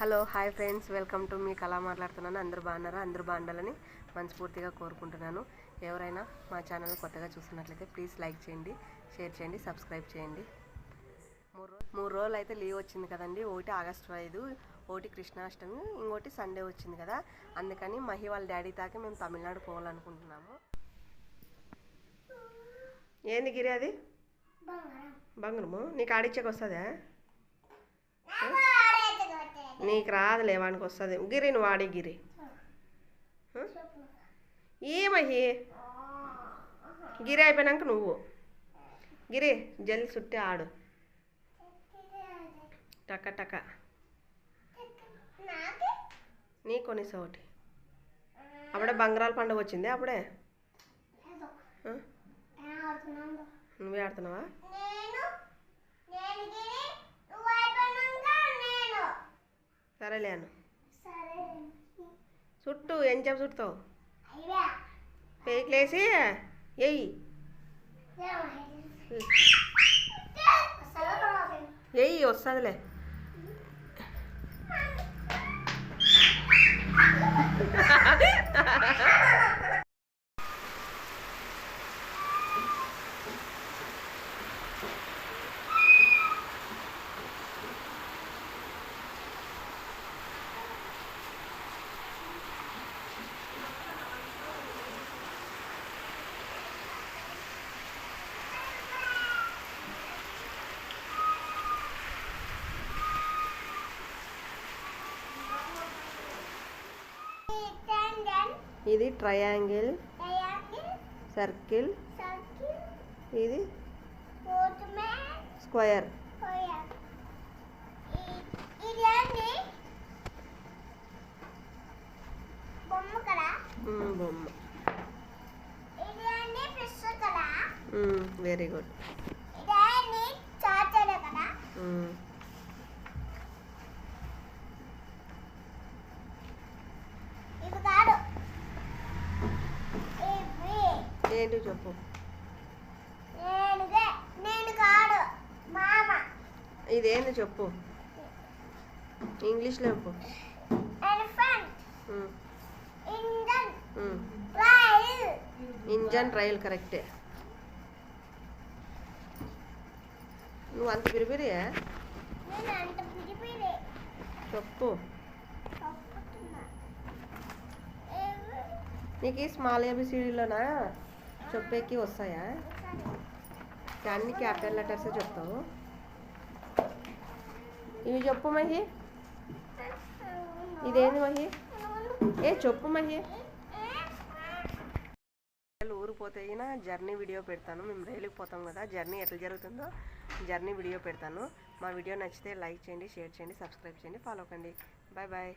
Hello hi friends. Welcome to మీ కళా మాట్లాడుతున్నాను. అందరూ బాగున్నారా? అందరూ బాగుండాలని మనస్ఫూర్తిగా కోరుకుంటున్నాను. ఎవరైనా మా ఛానల్ కొత్తగా చూస్తున్నట్లయితే ప్లీజ్ లైక్ చేయండి షేర్ చేయండి సబ్స్క్రైబ్ చేయండి. మూడు రోజు మూడు రోజులు అయితే లీవ్ వచ్చింది కదండి. ఒకటి ఆగస్టు ఐదు ఒకటి కృష్ణాష్టమి ఇంకోటి సండే వచ్చింది కదా. అందుకని మహి వాళ్ళ డాడీ తాకి మేము తమిళనాడు పోవాలనుకుంటున్నాము. ఏంది గిరి అది? బంగారము? నీకు ఆడిచ్చాక వస్తుందా? నీకు రాదులే వానికి వస్తుంది. గిరి నువ్వు ఆడి గిరి? ఏమహి గిరి అయిపోయినాక నువ్వు. గిరి జల్ది చుట్టి ఆడు. టక టక. నీ కొనిసా ఒకటి అప్పుడే బంగారాల పండుగ వచ్చింది అప్పుడే? నువ్వే ఆడుతున్నావా? సరేలే అను చుట్టూ ఏం చెప్పు చుడతావు పేకిలేసి ఎయ్యి ఎయ్యి వస్తుందిలే. ఇది ట్రయాంగిల్ సర్కిల్ ఇది స్క్వయర్ బొమ్మ. వెరీ గుడ్ ఇది అన్ని చాచలు కదా ఇవి కాదు ఇవి ఏంటి చెప్పు. ఇదేంది చెప్పు? ఇంగ్లీష్లో చెప్పు. ఇంజన్. రైల్ కరెక్టే నువ్వు అంత పిరిపిరియా చెప్పు. నీకు ఈ స్మాల్ ఏబిసిడీలోనా? చెప్పేకి వస్తాయా? అన్ని క్యాపిటల్ లెటర్స్ చెప్తావు? ఇవి చెప్పు మహి. ఇదేంది మహి? ఏ చెప్పు మహి. ఊరు పోతే అయినా జర్నీ వీడియో పెడతాను. మేము రైలుకి పోతాం కదా. జర్నీ ఎట్లా జరుగుతుందో జర్నీ వీడియో పెడతాను. మా వీడియో నచ్చితే లైక్ చేయండి షేర్ చేయండి సబ్స్క్రైబ్ చేయండి ఫాలో కండి. Bye bye.